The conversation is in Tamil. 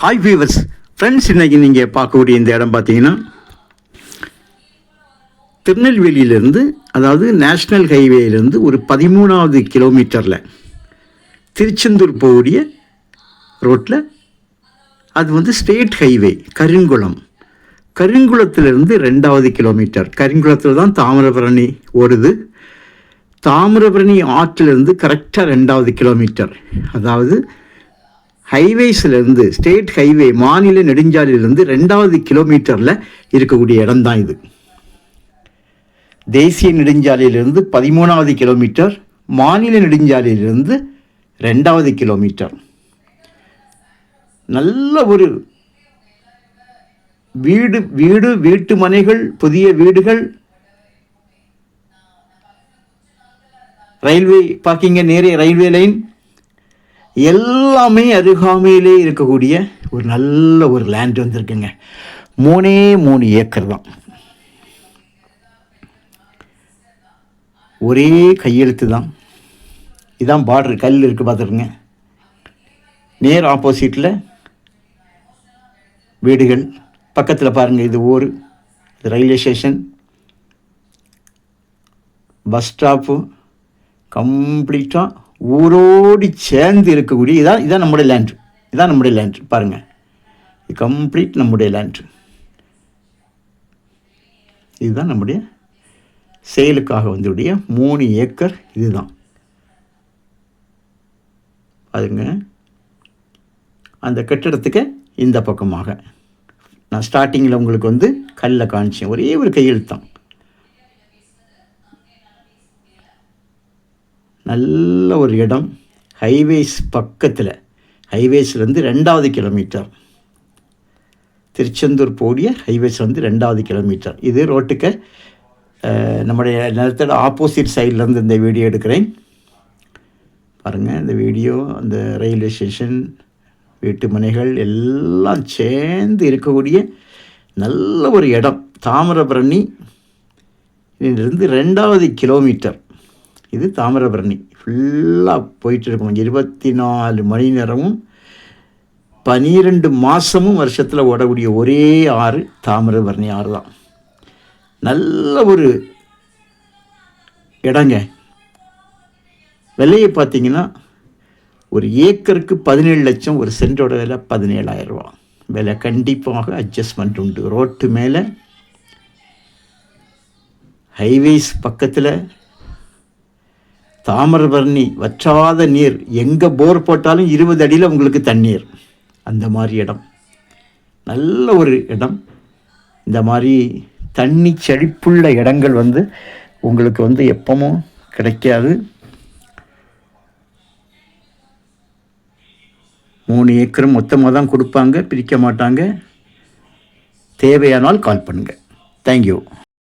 ஹாய் ஃபீவர்ஸ் ஃப்ரெண்ட்ஸ் இன்னைக்கு நீங்கள் பார்க்கக்கூடிய இந்த இடம் பார்த்தீங்கன்னா திருநெல்வேலியிலேருந்து அதாவது நேஷ்னல் ஹைவேலேருந்து ஒரு பதிமூணாவது கிலோமீட்டரில் திருச்செந்தூர் போகக்கூடிய ரோட்டில் அது வந்து ஸ்டேட் ஹைவே கருங்குளம். கருங்குளத்திலிருந்து ரெண்டாவது கிலோமீட்டர். கருங்குளத்தில் தான் தாமிரபரணி ஓடுது. தாமிரபரணி ஆற்றிலிருந்து கரெக்டாக ரெண்டாவது கிலோமீட்டர். அதாவது ஹைவேஸ்லேருந்து ஸ்டேட் ஹைவே மாநில நெடுஞ்சாலையிலேருந்து ரெண்டாவது கிலோமீட்டரில் இருக்கக்கூடிய இடம்தான் இது. தேசிய நெடுஞ்சாலையிலிருந்து பதிமூணாவது கிலோமீட்டர் மாநில நெடுஞ்சாலையிலிருந்து ரெண்டாவது கிலோமீட்டர். நல்ல ஒரு வீடு வீடு வீட்டு மனைகள் புதிய வீடுகள். ரயில்வே பார்க்கிங்க நேரே ரயில்வே லைன். எல்லாமே அருகாமையிலே இருக்கக்கூடிய ஒரு நல்ல ஒரு லேண்ட் வந்திருக்குங்க. மூணே மூணு ஏக்கர் தான். ஒரே கையெழுத்து தான். இதான் பார்டர் கல் இருக்குது பார்த்துருங்க. நேர் ஆப்போசிட்டில் வீடுகள். பக்கத்தில் பாருங்கள் இது ஊர் இது ரயில்வே ஸ்டேஷன் பஸ் ஸ்டாப்பு கம்ப்ளீட்டாக ஊரோடி சேர்ந்து இருக்கக்கூடிய இதான் இதான் நம்முடைய லேண்ட் இதான் நம்முடைய லேண்ட் பாருங்கள் இது கம்ப்ளீட் நம்முடைய லேண்ட் இதுதான் நம்முடைய செயலுக்காக வந்துடைய மூணு ஏக்கர் இதுதான். பாருங்க. அந்த கட்டிடத்துக்கு இந்த பக்கமாக. நான் ஸ்டார்டிங்கில் உங்களுக்கு வந்து கல்லை காமிச்சேன் ஒரே ஒரு கையெழுத்தான். நல்ல ஒரு இடம். ஹைவேஸ் பக்கத்தில். ஹைவேஸ்லேருந்து ரெண்டாவது கிலோமீட்டர் திருச்செந்தூர் போடிய ஹைவேஸ் வந்து ரெண்டாவது கிலோமீட்டர் இது ரோட்டுக்கு நம்முடைய நிலத்தோட ஆப்போசிட் சைட்லேருந்து இந்த வீடியோ எடுக்கிறேன். பாருங்கள் இந்த வீடியோ அந்த ரயில்வே ஸ்டேஷன் வீட்டு மனைகள் எல்லாம் சேர்ந்து இருக்கக்கூடிய நல்ல ஒரு இடம். தாமிரபரணி இருந்து ரெண்டாவது கிலோமீட்டர் இது தாமிரபரணி. ஃபுல்லாக போயிட்டு இருக்கும் இருபத்தி நாலு மணி நேரமும் பனிரெண்டு மாதமும் வருஷத்தில் ஓடக்கூடிய ஒரே ஆறு தாமிரபரணி ஆறு தான். நல்ல ஒரு இடங்க. விலையை பார்த்தீங்கன்னா ஒரு ஏக்கருக்கு பதினேழு லட்சம் ஒரு சென்டோட விலை பதினேழாயிரரூபா விலை கண்டிப்பாக அட்ஜஸ்ட்மெண்ட் உண்டு. ரோட்டு மேலே ஹைவேஸ் பக்கத்தில் தாமிரபரணி வற்றாத நீர். எங்கே போர் போட்டாலும் இருபது அடியில் உங்களுக்கு தண்ணீர். அந்த மாதிரி இடம். நல்ல ஒரு இடம். இந்த மாதிரி தண்ணி செழிப்புள்ள இடங்கள் வந்து உங்களுக்கு வந்து எப்பவும் கிடைக்காது. மூணு ஏக்கரும் மொத்தமாக தான் கொடுப்பாங்க பிரிக்க மாட்டாங்க. தேவையானால் கால் பண்ணுங்கள் தேங்க்யூ